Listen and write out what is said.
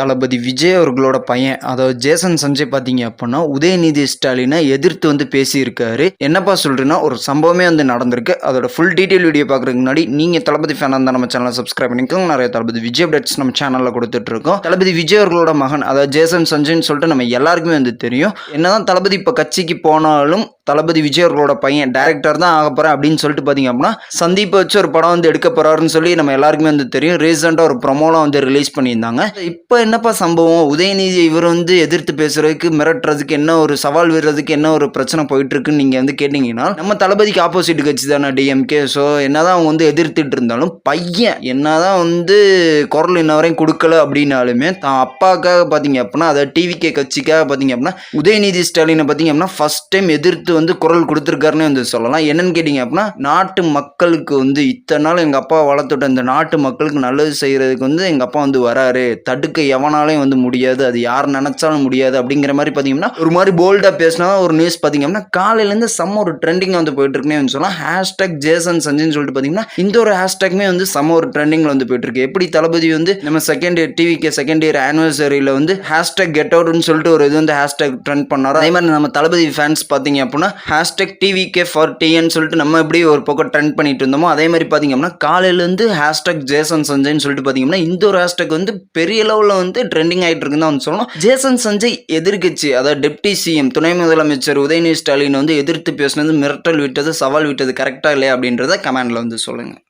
தளபதி விஜய் அவர்களோட பையன் அதாவது ஜேசன் சஞ்சய் பார்த்தீங்க அப்படின்னா உதயநிதி ஸ்டாலினை எதிர்த்து வந்து பேசியிருக்காரு. என்னப்பா சொல்கிறேன்னா ஒரு சம்பவமே வந்து நடந்திருக்கு. அதோட ஃபுல் டீட்டெயில் வீடியோ பார்க்குறதுக்கு முன்னாடி நீங்கள் தளபதி ஃபேனாக இருந்தால் நம்ம சேனலை சப்ஸ்கிரைப் பண்ணிக்கோங்க. நிறைய தளபதி விஜய் அப்டேட்ஸ் நம்ம சேனலில் கொடுத்துட்டு இருக்கோம் தளபதி விஜய் அவர்களோட மகன் அதாவது ஜேசன் சஞ்சய்னு சொல்லிட்டு நம்ம எல்லாருக்குமே வந்து தெரியும். என்னதான் தளபதி இப்போ கட்சிக்கு போனாலும் தளபதி விஜய் அவர்களோட பையன் டேரக்டர் தான் ஆக போகிறேன் அப்படின்னு சொல்லிட்டு பார்த்தீங்க அப்படின்னா சந்தீப்பை வச்சு ஒரு படம் வந்து எடுக்க போகிறாருன்னு சொல்லி நம்ம எல்லாருக்குமே வந்து தெரியும். ரீசெண்டாக ஒரு ப்ரொமோலாம் வந்து ரிலீஸ் பண்ணியிருந்தாங்க. இப்போ என்னப்பா சம்பவம்? உதயநிதி இவர் வந்து எதிர்த்து பேசுறதுக்கு மிரட்டுறதுக்கு என்ன ஒரு சவால் விடுறதுக்கு என்ன ஒரு பிரச்சனை போயிட்டு இருக்குன்னு நீங்கள் வந்து கேட்டிங்கன்னா நம்ம தளபதிக்கு ஆப்போசிட் கட்சி தானே டிஎம்கே ஸோ என்னதான் அவங்க வந்து எதிர்த்துட்டு இருந்தாலும் பையன் என்னதான் வந்து குரல் இன்ன வரையும் கொடுக்கல அப்படின்னாலுமே தான் அப்பாக்காக பார்த்தீங்க அப்படின்னா அதாவது டிவிகே கட்சிக்காக பார்த்தீங்க அப்படின்னா உதயநிதி ஸ்டாலினை பார்த்தீங்க அப்படின்னா ஃபர்ஸ்ட் டைம் எதிர்த்து வந்து குரல் கொடுத்துருக்காருன்னு வந்து சொல்லலாம். என்னன்னு கேட்டிங்க அப்படின்னா நாட்டு மக்களுக்கு வந்து இத்தனை நாள் எங்கள் அப்பா வளர்த்துட்ட இந்த நாட்டு மக்களுக்கு நல்லது செய்கிறதுக்கு வந்து எங்கள் அப்பா வந்து வராரு. தடுக்க எவனாலையும் வந்து முடியாது. அது யார் நினச்சாலும் முடியாது அப்படிங்கிற மாதிரி பார்த்தீங்கன்னா ஒரு மாதிரி போல்டாக பேசினா ஒரு நியூஸ் பார்த்தீங்க அப்படின்னா காலையிலேருந்து செம்ம ஒரு ட்ரெண்டிங் வந்து போயிட்டுருக்குன்னே வந்து சொல்லலாம். ஹேஷ்டாக் ஜேசன் சஞ்சின்னு சொல்லிட்டு பார்த்தீங்கன்னா இந்த ஒரு ஹேஷ்டாக்மே வந்து செம்ம ஒரு ட்ரெண்டிங்கில் வந்து போயிட்டுருக்கு. எப்படி தளபதி வந்து நம்ம செகண்ட் இயர் டிவிக்கு செகண்ட் இயர் ஆனிவர்சரியில் வந்து ஹேஷ்டாக் கெட் அவுட்னு சொல்லிட்டு ஒரு இது வந்து ஹேஷ்டாக் ட்ரெண்ட் பண்ணாரோ அதே மாதிரி நம்ம தளபதி ஃபேன்ஸ் பார்த்தீங்க அப்படின்னா ஹேஷ்டாக் டிவிகே ஃபார் டிஎன்னு சொல்லிட்டு நம்ம எப்படி ஒரு பக்கம் ட்ரெண்ட் பண்ணிட்டு இருந்தோமோ அதே மாதிரி பார்த்தீங்க அப்படின்னா காலையிலேருந்து ஹேஷ்டேக் ஜேசன் சஞ்சய்னு சொல்லிட்டு பார்த்தீங்கன்னா இந்த ஒரு ஹேஷ்டேக் வந்து பெரிய லெவலில் வந்து ட்ரெண்டிங் ஆகிட்டு இருக்குன்னு தான் வந்து சொல்லணும். ஜேசன் சஞ்சய் எதிர்க்கட்சி அதாவது டெப்டி சிஎம் துணை முதலமைச்சர் உதயநிதி ஸ்டாலின் வந்து எதிர்த்து பேசினது மிரட்டல் விட்டது சவால் விட்டது கரெக்டாக இல்லையா அப்படின்றத கமெண்டில் வந்து சொல்லுங்கள்